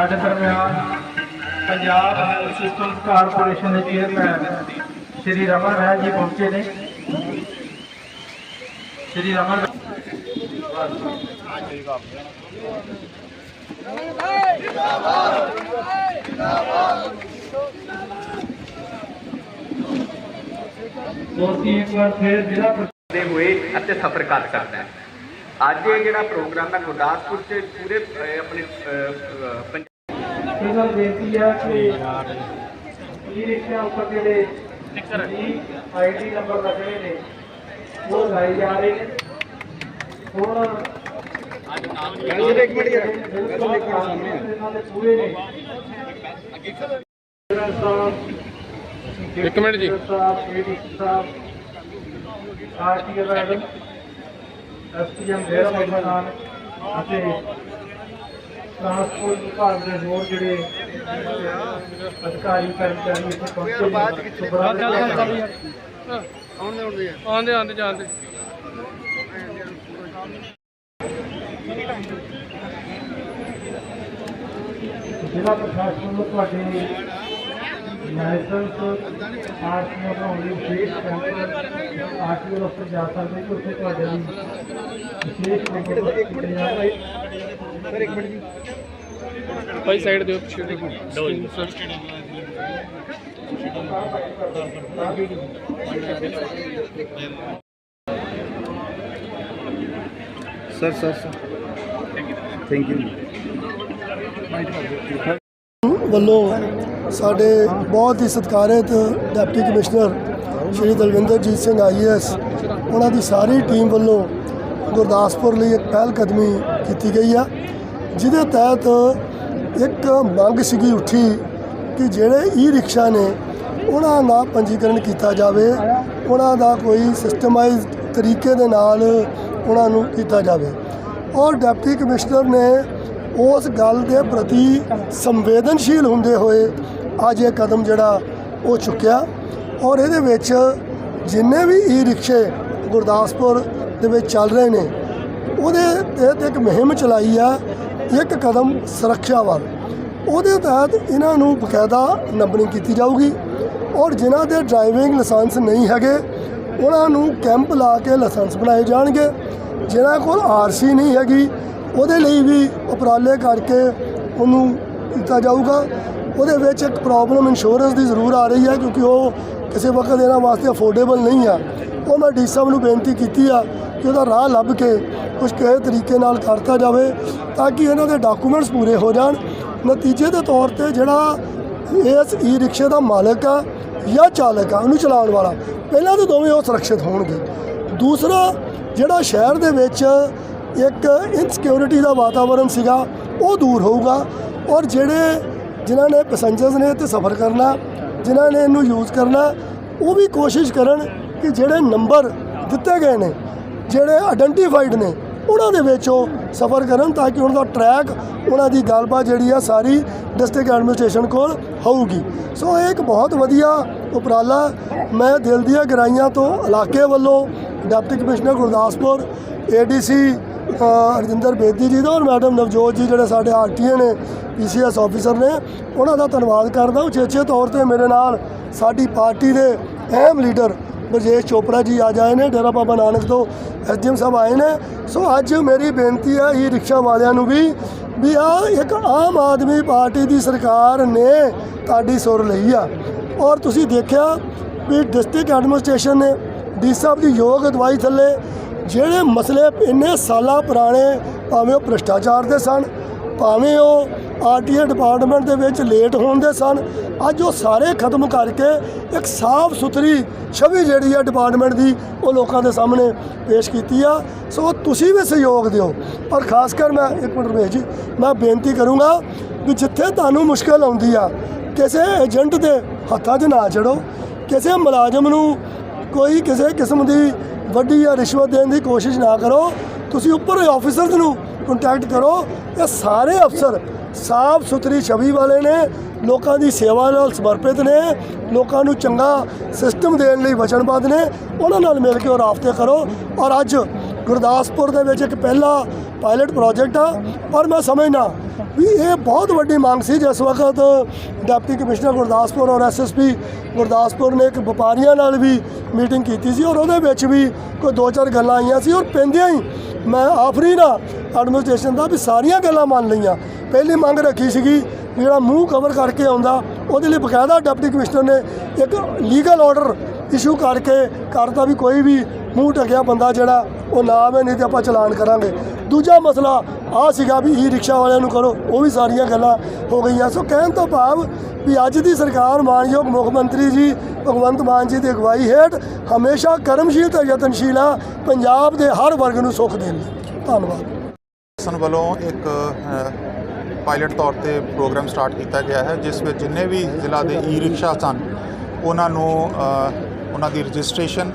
ਸਾਡੇ ਦਰਮਿਆਨ Punjab health system corporation ਦੇ ਚੇਅਰਮੈਨ ਸ਼੍ਰੀ ਰਮਨ ਰਾਏ ਜੀ ਪਹੁੰਚੇ ਨੇ। ਸ਼੍ਰੀ ਰਮਨ ਦੋਸਤੀ ਇੱਕ ਵਾਰ ਫਿਰ ਜ਼ਿਲ੍ਹਾ ਦੇ ਹੋਏ ਅਤੇ ਸਫ਼ਰ ਕਰ ਕਰਦਾ ਹੈ। ਅੱਜ ਇਹ ਜਿਹੜਾ ਪ੍ਰੋਗਰਾਮ ਹੈ ਗੁਰਦਾਸਪੁਰ ਚ ਪੂਰੇ ਆਪਣੇ ਅਹ, ਅਹ, ਪੰਜਾਬ ਇਹ ਗੱਲ ਬੇਨਤੀ ਹੈ ਕਿ ਇਹ ਰਿਕਸ਼ਾ ਉੱਪਰ ਜਿਹੜੇ ਸਟicker ਆਈਡੀ ਨੰਬਰ ਲੱਗਣੇ ਨੇ ਉਹ ਲਾਏ ਜਾ ਰਹੇ ਨੇ। ਹੁਣ ਇੱਕ ਮਿੰਟ ਯਾਰ। ਬਿਲਕੁਲ ਇੱਕ ਮਿੰਟ ਸਾਹਮਣੇ ਇਹਨਾਂ ਦੇ ਪੂਰੇ ਨੇ। ਇੱਕ ਮਿੰਟ ਜੀ। ਸਾਹਿਬ ਏਡੀ ਸਾਹਿਬ RTO madam SPM Dera Nanak ਅਤੇ ਟਰਾਂਸਪੋਰਟ ਵਿਭਾਗ ਦੇ ਹੋਰ ਜਿਹੜੇ ਅਧਿਕਾਰੀ ਕਰਮਚਾਰੀ ਇੱਥੇ ਪਹੁੰਚੇ ਆਉਂਦੇ ਆਉਂਦੇ ਜਾਂਦੇ। ਜ਼ਿਲ੍ਹਾ ਪ੍ਰਸ਼ਾਸਨ ਨੂੰ ਤੁਹਾਡੇ ਲਾਇਸੈਂਸ ਆਰਟੀਓ ਬਣਾਉਣ ਲਈ ਵਿਸ਼ੇਸ਼ ਕੈਂਪ ਆਰਟੀਓ ਦਫ਼ਤਰ ਜਾ ਸਕਦੇ ਕਿ ਉੱਥੇ ਤੁਹਾਡੇ ਲਈ ਵਿਸ਼ੇਸ਼ ਬੰਦੋਬਸਤ ਕੀਤੇ ਜਾਣਗੇ ਭਾਈ। ਸਾਈਡ ਦਿਓ ਪਿੱਛੇ। ਦੇਖੋ sir sir sir sir. Thank you ਵੱਲੋਂ ਸਾਡੇ ਬਹੁਤ ਹੀ ਸਤਿਕਾਰਿਤ deputy commissioner Shri Dalwinderjeet Singh IAS ਉਹਨਾਂ ਦੀ ਸਾਰੀ ਟੀਮ ਵੱਲੋਂ ਗੁਰਦਾਸਪੁਰ ਲਈ ਇੱਕ ਪਹਿਲ ਕਦਮੀ ਕੀਤੀ ਗਈ ਆ, ਜਿਹਦੇ ਤਹਿਤ ਇੱਕ ਮੰਗ ਸੀਗੀ ਉੱਠੀ ਕਿ ਜਿਹੜੇ ਈ ਰਿਕਸ਼ਾ ਨੇ, ਉਹਨਾਂ ਦਾ ਪੰਜੀਕਰਨ ਕੀਤਾ ਜਾਵੇ, ਉਹਨਾਂ ਦਾ ਕੋਈ ਸਿਸਟਮਾਈਜ਼ ਤਰੀਕੇ ਦੇ ਨਾਲ ਉਹਨਾਂ ਨੂੰ ਕੀਤਾ ਜਾਵੇ। ਔਰ ਡਿਪਟੀ ਕਮਿਸ਼ਨਰ ਨੇ ਉਸ ਗੱਲ ਦੇ ਪ੍ਰਤੀ ਸੰਵੇਦਨਸ਼ੀਲ ਹੁੰਦੇ ਹੋਏ ਅੱਜ ਇਹ ਕਦਮ ਜਿਹੜਾ ਉਹ ਚੁੱਕਿਆ। ਔਰ ਇਹਦੇ ਵਿੱਚ ਜਿੰਨੇ ਵੀ ਈ ਰਿਕਸ਼ੇ ਗੁਰਦਾਸਪੁਰ ਦੇ ਵਿੱਚ ਚੱਲ ਰਹੇ ਨੇ, ਉਹਦੇ ਤਹਿਤ ਇੱਕ ਮੁਹਿੰਮ ਚਲਾਈ ਆ, ਇੱਕ ਕਦਮ ਸੁਰੱਖਿਆ ਵੱਲ। ਉਹਦੇ ਤਹਿਤ ਇਹਨਾਂ ਨੂੰ ਬਕਾਇਦਾ ਨੰਬਰਿੰਗ ਕੀਤੀ ਜਾਊਗੀ। ਔਰ ਜਿਨ੍ਹਾਂ ਦੇ ਡਰਾਈਵਿੰਗ ਲਾਇਸੈਂਸ ਨਹੀਂ ਹੈਗੇ, ਉਹਨਾਂ ਨੂੰ ਕੈਂਪ ਲਾ ਕੇ ਲਾਇਸੈਂਸ ਬਣਾਏ ਜਾਣਗੇ। ਜਿਨ੍ਹਾਂ ਕੋਲ ਆਰਸੀ ਨਹੀਂ ਹੈਗੀ ਉਹਦੇ ਲਈ ਵੀ ਉਪਰਾਲੇ ਕਰਕੇ ਉਹਨੂੰ ਕੀਤਾ ਜਾਊਗਾ। ਉਹਦੇ ਵਿੱਚ ਇੱਕ ਪ੍ਰੋਬਲਮ ਇੰਸ਼ੋਰੈਂਸ ਦੀ ਜ਼ਰੂਰ ਆ ਰਹੀ ਹੈ ਕਿਉਂਕਿ ਉਹ ਕਿਸੇ ਵਕਤ ਇਹਨਾਂ ਵਾਸਤੇ ਅਫੋਰਡੇਬਲ ਨਹੀਂ ਆ। ਉਹ ਮੈਂ ਡੀ ਸਾਹਿਬ ਨੂੰ ਬੇਨਤੀ ਕੀਤੀ ਆ ਕਿ ਉਹਦਾ ਰਾਹ ਲੱਭ ਕੇ ਕੁਝ ਕਿਸੇ ਤਰੀਕੇ ਨਾਲ ਕਰਤਾ ਜਾਵੇ ਤਾਂ ਕਿ ਇਹਨਾਂ ਦੇ ਡਾਕੂਮੈਂਟਸ ਪੂਰੇ ਹੋ ਜਾਣ। ਨਤੀਜੇ ਦੇ ਤੌਰ ਤੇ ਜਿਹੜਾ ਇਸ ਈ ਰਿਕਸ਼ੇ ਦਾ ਮਾਲਕ ਆ ਜਾਂ ਚਾਲਕ ਆ, ਉਹਨੂੰ ਚਲਾਉਣ ਵਾਲਾ। ਪਹਿਲਾਂ ਤਾਂ ਦੋਵੇਂ ਉਹ ਸੁਰੱਖਿਅਤ ਹੋਣਗੇ। ਦੂਸਰਾ, ਜਿਹੜਾ ਸ਼ਹਿਰ ਦੇ ਵਿੱਚ ਇੱਕ ਇਨਸਿਕਿਉਰਿਟੀ ਦਾ ਵਾਤਾਵਰਣ ਸੀਗਾ, ਉਹ ਦੂਰ ਹੋਊਗਾ। ਔਰ ਜਿਹੜੇ, ਜਿਨ੍ਹਾਂ ਨੇ ਪੈਸੰਜਰਸ ਨੇ ਤੇ ਸਫ਼ਰ ਕਰਨਾ, ਜਿਨ੍ਹਾਂ ਨੇ ਇਹਨੂੰ ਯੂਜ਼ ਕਰਨਾ, ਉਹ ਵੀ ਕੋਸ਼ਿਸ਼ ਕਰਨ ਕਿ ਜਿਹੜੇ ਨੰਬਰ ਦਿੱਤੇ ਗਏ ਨੇ, ਜਿਹੜੇ ਆਇਡੈਂਟੀਫਾਈਡ ਨੇ, ਉਹਨਾਂ ਦੇ ਵਿੱਚ ਉਹ ਸਫ਼ਰ ਕਰਨ ਤਾਂ ਕਿ ਉਹਨਾਂ ਦਾ ਟਰੈਕ ਉਹਨਾਂ ਦੀ ਗੱਲਬਾਤ ਜਿਹੜੀ ਆ ਸਾਰੀ ਡਿਸਟ੍ਰਿਕਟ ਐਡਮਿਨਿਸਟ੍ਰੇਸ਼ਨ ਕੋਲ ਹੋਊਗੀ। ਸੋ ਇਹ ਇੱਕ ਬਹੁਤ ਵਧੀਆ ਉਪਰਾਲਾ, ਮੈਂ ਦਿਲ ਦੀਆਂ ਗਰਾਈਆਂ ਤੋਂ ਇਲਾਕੇ ਵੱਲੋਂ deputy commissioner Gurdaspur ADC Rajinder Bedi ji ਦਾ ਔਰ ਮੈਡਮ ਨਵਜੋਤ ਜੀ ਜਿਹੜੇ ਸਾਡੇ ਆਰਟੀਏ ਨੇ, ਪੀਸੀਐਸ ਆਫੀਸਰ ਨੇ, ਉਹਨਾਂ ਦਾ ਧੰਨਵਾਦ ਕਰਦਾ ਉਚੇਚੇ ਤੌਰ ਤੇ ਮੇਰੇ ਨਾਲ ਸਾਡੀ ਪਾਰਟੀ ਦੇ ਅਹਿਮ ਲੀਡਰ ਬਰਜੇਸ਼ ਚੋਪੜਾ ਜੀ ਆ ਜਾਏ ਨੇ, ਡੇਰਾ ਬਾਬਾ ਨਾਨਕ ਤੋਂ ਐਸਡੀਐਮ ਸਾਹਿਬ ਆਏ ਨੇ। ਸੋ ਅੱਜ ਮੇਰੀ ਬੇਨਤੀ ਹੈ, ਇਹ ਰਿਕਸ਼ਾ ਵਾਲਿਆਂ ਨੂੰ ਵੀ ਵੀ ਆ ਇੱਕ ਆਮ ਆਦਮੀ ਪਾਰਟੀ ਦੀ ਸਰਕਾਰ ਨੇ ਤੁਹਾਡੀ ਸੁਰ ਲਈ ਆ। ਔਰ ਤੁਸੀਂ ਦੇਖਿਆ ਵੀ ਡਿਸਟ੍ਰਿਕਟ ਐਡਮਿਨਿਸਟ੍ਰੇਸ਼ਨ ਨੇ ਡੀ ਸਾਹਿਬ ਦੀ ਯੋਗ ਅਗਵਾਈ ਥੱਲੇ ਜਿਹੜੇ ਮਸਲੇ ਇੰਨੇ ਸਾਲਾਂ ਪੁਰਾਣੇ ਭਾਵੇਂ ਉਹ ਭ੍ਰਿਸ਼ਟਾਚਾਰ ਦੇ ਸਨ, ਭਾਵੇਂ ਉਹ ਆਰਟੀਏ ਡਿਪਾਰਟਮੈਂਟ ਦੇ ਵਿੱਚ ਲੇਟ ਹੋਣ ਦੇ ਸਨ, ਅੱਜ ਉਹ ਸਾਰੇ ਖਤਮ ਕਰਕੇ ਇੱਕ ਸਾਫ਼ ਸੁਥਰੀ ਛਵੀ ਜਿਹੜੀ ਹੈ ਡਿਪਾਰਟਮੈਂਟ ਦੀ ਉਹ ਲੋਕਾਂ ਦੇ ਸਾਹਮਣੇ ਪੇਸ਼ ਕੀਤੀ ਆ। ਸੋ ਤੁਸੀਂ ਵੀ ਸਹਿਯੋਗ ਦਿਓ। ਪਰ ਖਾਸ ਕਰ ਮੈਂ, ਇੱਕ ਮਿੰਟ ਰਮੇਸ਼ ਜੀ, ਮੈਂ ਬੇਨਤੀ ਕਰੂੰਗਾ ਵੀ ਜਿੱਥੇ ਤੁਹਾਨੂੰ ਮੁਸ਼ਕਲ ਆਉਂਦੀ ਆ, ਕਿਸੇ ਏਜੰਟ ਦੇ ਹੱਥਾਂ 'ਚ ਨਾ ਚੜੋ। ਕਿਸੇ ਮੁਲਾਜ਼ਮ ਨੂੰ ਕੋਈ ਕਿਸੇ ਕਿਸਮ ਦੀ ਵੱਡੀ ਜਾਂ ਰਿਸ਼ਵਤ ਦੇਣ ਦੀ ਕੋਸ਼ਿਸ਼ ਨਾ ਕਰੋ। ਤੁਸੀਂ ਉੱਪਰ ਆਫੀਸਰਸ ਨੂੰ ਕੰਟੈਕਟ ਕਰੋ। ਇਹ ਸਾਰੇ ਅਫਸਰ ਸਾਫ਼ ਸੁਥਰੀ ਛਵੀ ਵਾਲੇ ਨੇ, ਲੋਕਾਂ ਦੀ ਸੇਵਾ ਨਾਲ ਸਮਰਪਿਤ ਨੇ, ਲੋਕਾਂ ਨੂੰ ਚੰਗਾ ਸਿਸਟਮ ਦੇਣ ਲਈ ਵਚਨਬੱਧ ਨੇ। ਉਹਨਾਂ ਨਾਲ ਮਿਲ ਕੇ ਉਹ ਰਾਬਤੇ ਕਰੋ। ਔਰ ਅੱਜ ਗੁਰਦਾਸਪੁਰ ਦੇ ਵਿੱਚ ਇੱਕ ਪਹਿਲਾ ਪਾਇਲਟ ਪ੍ਰੋਜੈਕਟ ਆ, ਪਰ ਮੈਂ ਸਮਝਦਾ ਵੀ ਇਹ ਬਹੁਤ ਵੱਡੀ ਮੰਗ ਸੀ ਜਿਸ ਵਕਤ ਡਿਪਟੀ ਕਮਿਸ਼ਨਰ ਗੁਰਦਾਸਪੁਰ ਔਰ ਐਸਐਸਪੀ ਗੁਰਦਾਸਪੁਰ ਨੇ ਇੱਕ ਵਪਾਰੀਆਂ ਨਾਲ ਵੀ ਮੀਟਿੰਗ ਕੀਤੀ ਸੀ ਔਰ ਉਹਦੇ ਵਿੱਚ ਵੀ ਕੋਈ ਦੋ ਚਾਰ ਗੱਲਾਂ ਆਈਆਂ ਸੀ ਔਰ ਪੈਂਦਿਆਂ ਹੀ। ਮੈਂ ਆਫਰੀ ਨਾ ਐਡਮਿਨਿਸਟ੍ਰੇਸ਼ਨ ਦਾ ਵੀ ਸਾਰੀਆਂ ਗੱਲਾਂ ਮੰਨ ਲਈਆਂ। ਪਹਿਲੀ ਮੰਗ ਰੱਖੀ ਸੀਗੀ ਜਿਹੜਾ ਮੂੰਹ ਕਵਰ ਕਰਕੇ ਆਉਂਦਾ, ਉਹਦੇ ਲਈ ਬਕਾਇਦਾ ਡਿਪਟੀ ਕਮਿਸ਼ਨਰ ਨੇ ਇੱਕ ਲੀਗਲ ਆਰਡਰ ਇਸ਼ੂ ਕਰਕੇ ਕਰਤਾ ਵੀ ਕੋਈ ਵੀ ਮੂੰਹ ਢਕਿਆ ਬੰਦਾ ਜਿਹੜਾ, ਉਹ ਨਾ ਆਵੇ, ਨਹੀਂ ਤੇ ਆਪਾਂ ਚਲਾਨ ਕਰਾਂਗੇ। ਦੂਜਾ ਮਸਲਾ ਆ ਸੀਗਾ ਵੀ ਈ ਰਿਕਸ਼ਾ ਵਾਲਿਆਂ ਨੂੰ ਕਰੋ, ਉਹ ਵੀ ਸਾਰੀਆਂ ਗੱਲਾਂ ਹੋ ਗਈਆਂ। ਸੋ ਕਹਿਣ ਤੋਂ ਭਾਵ ਵੀ ਅੱਜ ਦੀ ਸਰਕਾਰ ਮਾਨਯੋਗ ਮੁੱਖ ਮੰਤਰੀ ਜੀ, ਭਗਵੰਤ ਮਾਨ ਜੀ ਦੀ ਅਗਵਾਈ ਹੇਠ ਹਮੇਸ਼ਾ ਕਰਮਸ਼ੀਲ ਤੇ ਯਤਨਸ਼ੀਲ ਆ, ਪੰਜਾਬ ਦੇ ਹਰ ਵਰਗ ਨੂੰ ਸੁੱਖ ਦੇਣ ਲਈ। ਧੰਨਵਾਦ। ਸਨ ਵੱਲੋਂ ਇੱਕ ਪਾਇਲਟ ਤੌਰ ਤੇ ਪ੍ਰੋਗਰਾਮ ਸਟਾਰਟ ਕੀਤਾ ਗਿਆ ਹੈ, ਜਿਸ ਵਿੱਚ ਜਿੰਨੇ ਵੀ ਜ਼ਿਲ੍ਹਾ ਦੇ ਈ ਰਿਕਸ਼ਾ ਸਨ, ਉਹਨਾਂ ਨੂੰ ਉਹਨਾਂ ਦੀ ਰਜਿਸਟ੍ਰੇਸ਼ਨ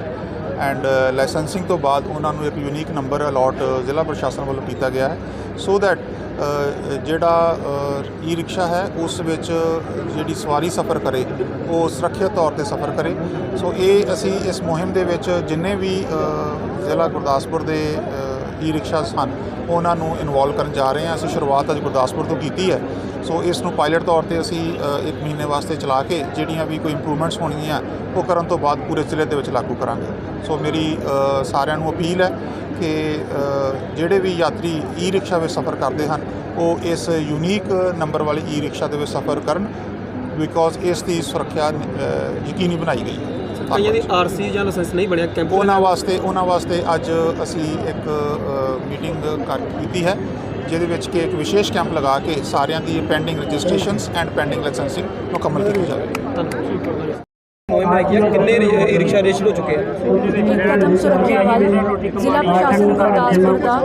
ਐਂਡ ਲਾਇਸੈਂਸਿੰਗ uh, ਤੋਂ ਬਾਅਦ ਉਹਨਾਂ ਨੂੰ ਇੱਕ ਯੂਨੀਕ ਨੰਬਰ ਅਲਾਟ ਜ਼ਿਲ੍ਹਾ ਪ੍ਰਸ਼ਾਸਨ ਵੱਲੋਂ ਕੀਤਾ ਗਿਆ ਹੈ। ਸੋ ਦੈਟ uh, ਜਿਹੜਾ uh, ਈ ਰਿਕਸ਼ਾ ਹੈ, ਉਸ ਵਿੱਚ ਜਿਹੜੀ ਸਵਾਰੀ ਸਫ਼ਰ ਕਰੇ, ਉਹ ਸੁਰੱਖਿਅਤ ਤੌਰ ਤੇ ਸਫ਼ਰ ਕਰੇ। ਸੋ ਇਹ ਅਸੀਂ ਇਸ ਮੁਹਿੰਮ ਦੇ ਵਿੱਚ ਜਿੰਨੇ ਵੀ ਜ਼ਿਲ੍ਹਾ ਗੁਰਦਾਸਪੁਰ ਦੇ ਈ ਰਿਕਸ਼ਾ ਹਨ ਉਹਨਾਂ ਨੂੰ ਇਨਵੋਲਵ ਕਰਨ ਜਾ ਰਹੇ ਹਾਂ। ਅਸੀਂ ਸ਼ੁਰੂਆਤ ਅੱਜ ਗੁਰਦਾਸਪੁਰ ਤੋਂ ਕੀਤੀ ਹੈ। ਸੋ ਇਸ ਨੂੰ ਪਾਇਲਟ ਤੌਰ ਤੇ ਅਸੀਂ ਇੱਕ ਮਹੀਨੇ ਵਾਸਤੇ ਚਲਾ ਕੇ ਜਿਹੜੀਆਂ ਵੀ ਕੋਈ ਇੰਪਰੂਵਮੈਂਟਸ ਹੋਣਗੀਆਂ, ਉਹ ਕਰਨ ਤੋਂ ਬਾਅਦ ਪੂਰੇ ਜ਼ਿਲ੍ਹੇ ਦੇ ਵਿੱਚ ਲਾਗੂ ਕਰਾਂਗੇ। ਸੋ ਮੇਰੀ ਸਾਰਿਆਂ ਨੂੰ ਅਪੀਲ ਹੈ ਕਿ ਜਿਹੜੇ ਵੀ ਯਾਤਰੀ ਈ ਰਿਕਸ਼ਾ ਵਿੱਚ ਸਫ਼ਰ ਕਰਦੇ ਹਨ, ਉਹ ਇਸ ਯੂਨੀਕ ਨੰਬਰ ਵਾਲੀ ਈ ਰਿਕਸ਼ਾ ਦੇ ਵਿੱਚ ਸਫ਼ਰ ਕਰਨ ਬਿਕੋਜ਼ ਇਸ ਦੀ ਸੁਰੱਖਿਆ ਯਕੀਨੀ ਬਣਾਈ ਗਈ ਹੈ। ਕਈਆਂ ਦੀ ਆਰਸੀ ਜਾਂ ਲਾਇਸੈਂਸ ਨਹੀਂ ਬਣਿਆ ਕੈਂਪ ਉਹਨਾਂ ਵਾਸਤੇ ਉਹਨਾਂ ਵਾਸਤੇ ਅੱਜ ਅਸੀਂ ਇੱਕ ਮੀਟਿੰਗ ਕਰ ਕੀਤੀ ਹੈ ਜਿਹਦੇ ਵਿੱਚ ਕਿ ਇੱਕ ਵਿਸ਼ੇਸ਼ ਕੈਂਪ ਲਗਾ ਕੇ ਸਾਰਿਆਂ ਦੀ pending registrations and pending licensing ਮੁਕੰਮਲ ਕੀਤੀ ਜਾਵੇ ਮੁਹਿੰਮ ਹੈਗੀ ਆ, ਕਿੰਨੇ ਈ ਰਿਕਸ਼ਾ ਰਜਿਸਟਰ ਹੋ ਚੁੱਕੇ ਆ? ਇੱਕ ਕਦਮ ਸੁਰੱਖਿਆ ਵੱਲ ਜ਼ਿਲ੍ਹਾ ਪ੍ਰਸ਼ਾਸਨ ਗੁਰਦਾਸਪੁਰ ਦਾ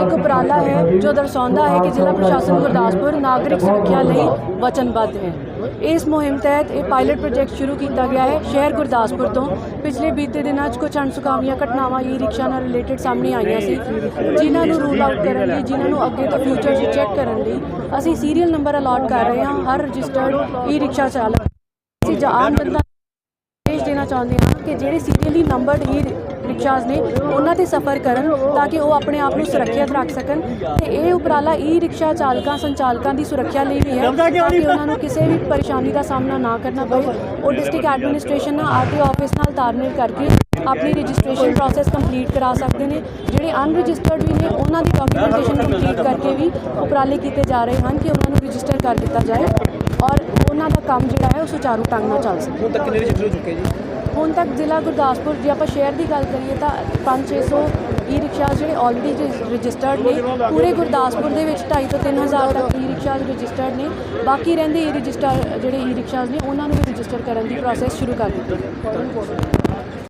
ਇੱਕ ਉਪਰਾਲਾ ਹੈ ਜੋ ਦਰਸਾਉਂਦਾ ਹੈ ਕਿ ਜ਼ਿਲ੍ਹਾ ਪ੍ਰਸ਼ਾਸਨ ਗੁਰਦਾਸਪੁਰ ਨਾਗਰਿਕ ਲਈ ਵਚਨਬੱਧ ਹੈ। ਇਸ ਮੁਹਿੰਮ ਤਹਿਤ ਇਹ ਪਾਇਲਟ ਪ੍ਰੋਜੈਕਟ ਸ਼ੁਰੂ ਕੀਤਾ ਗਿਆ ਹੈ ਸ਼ਹਿਰ ਗੁਰਦਾਸਪੁਰ ਤੋਂ। ਪਿਛਲੇ ਬੀਤੇ ਦਿਨਾਂ 'ਚ ਕੁਝ ਅਣਸੁਖਾਵੀਆਂ ਘਟਨਾਵਾਂ ਈ ਰਿਕਸ਼ਾ ਨਾਲ ਰਿਲੇਟਡ ਸਾਹਮਣੇ ਆਈਆਂ ਸੀ, ਜਿਨ੍ਹਾਂ ਨੂੰ ਰੂਲ ਆਊਟ ਕਰਨ ਲਈ, ਜਿਨ੍ਹਾਂ ਨੂੰ ਅੱਗੇ ਤੋਂ ਫਿਊਚਰ 'ਚ ਚੈੱਕ ਕਰਨ ਲਈ ਅਸੀਂ ਸੀਰੀਅਲ ਨੰਬਰ ਅਲਾਟ ਕਰ ਰਹੇ ਹਾਂ, ਹਰ ਰਜਿਸਟਰਡ ਈ ਰਿਕਸ਼ਾ ਚਾਲਕ ਜਾਂ ਆਮ ਜਨਤਾ ਸੰਦੇਸ਼ ਦੇਣਾ ਚਾਹੁੰਦੇ ਹਾਂ ਕਿ ਜਿਹੜੇ ਸੀਰੀਅਲੀ ਨੰਬਰਡ ਹੀ ਰਿਕਸ਼ਾਸ ਨੇ ਉਹਨਾਂ ਤੇ ਸਫ਼ਰ ਕਰਨ ਤਾਂ ਕਿ ਉਹ ਆਪਣੇ ਆਪ ਨੂੰ ਸੁਰੱਖਿਅਤ ਰੱਖ ਸਕਣ ਤੇ ਇਹ ਉਪਰਾਲਾ ਈ ਰਿਕਸ਼ਾ ਚਾਲਕਾਂ ਸੰਚਾਲਕਾਂ ਦੀ ਸੁਰੱਖਿਆ ਲਈ ਵੀ ਹੈ ਤਾਂ ਕਿ ਉਹਨਾਂ ਨੂੰ ਕਿਸੇ ਵੀ ਪਰੇਸ਼ਾਨੀ ਦਾ ਸਾਹਮਣਾ ਨਾ ਕਰਨਾ ਪਵੇ। ਉਹ ਡਿਸਟ੍ਰਿਕਟ ਐਡਮਿਨਿਸਟ੍ਰੇਸ਼ਨ ਨਾਲ ਆਰਟੀਓ ਆਫਿਸ ਨਾਲ ਤਾਲਮੇਲ ਕਰਕੇ ਆਪਣੀ ਰਜਿਸਟ੍ਰੇਸ਼ਨ ਪ੍ਰੋਸੈਸ ਕੰਪਲੀਟ ਕਰਾ ਸਕਦੇ ਨੇ। ਜਿਹੜੇ ਅਨਰਜਿਸਟਰਡ ਵੀ ਨੇ ਉਹਨਾਂ ਦੀ ਡਾਕੂਮੈਂਟੇਸ਼ਨ ਕੰਪਲੀਟ ਕਰਕੇ ਵੀ ਉਪਰਾਲੇ ਕੀਤੇ ਜਾ ਰਹੇ ਹਨ ਕਿ ਉਹਨਾਂ ਨੂੰ ਰਜਿਸਟਰ ਕਰ ਦਿੱਤਾ ਜਾਏ। ਔਰ ਉਹਨਾਂ ਦਾ ਕੰਮ ਜਿਹੜਾ ਹੈ ਉਹ ਸੁਚਾਰੂ ਢੰਗ ਨਾਲ ਚੱਲ ਸਕੇ। ਹੁਣ ਤੱਕ ਕਿੰਨੇ ਰਜਿਸਟਰ ਹੋ ਚੁੱਕੇ ਜੀ? ਹੁਣ ਤੱਕ ਜ਼ਿਲ੍ਹਾ ਗੁਰਦਾਸਪੁਰ ਜੇ ਆਪਾਂ ਸ਼ਹਿਰ ਦੀ ਗੱਲ ਕਰੀਏ ਤਾਂ 5-600 ਈ ਰਿਕਸ਼ਾ ਜਿਹੜੇ ਆਲਰੇਡੀ ਰਜਿਸਟਰਡ ਨੇ ਪੂਰੇ ਗੁਰਦਾਸਪੁਰ ਦੇ ਵਿੱਚ 2.5 ਤੋਂ 3000 ਤੱਕ ਈ ਰਿਕਸ਼ਾ ਰਜਿਸਟਰਡ ਨੇ। ਬਾਕੀ ਰਹਿੰਦੇ ਈ ਰਜਿਸਟਰ ਜਿਹੜੇ ਈ ਰਿਕਸ਼ਾਸ ਨੇ ਉਹਨਾਂ ਨੂੰ ਵੀ ਰਜਿਸਟਰ ਕਰਨ ਦੀ ਪ੍ਰੋਸੈਸ ਸ਼ੁਰੂ ਕਰ ਦਿੱਤੀ। ਹੈ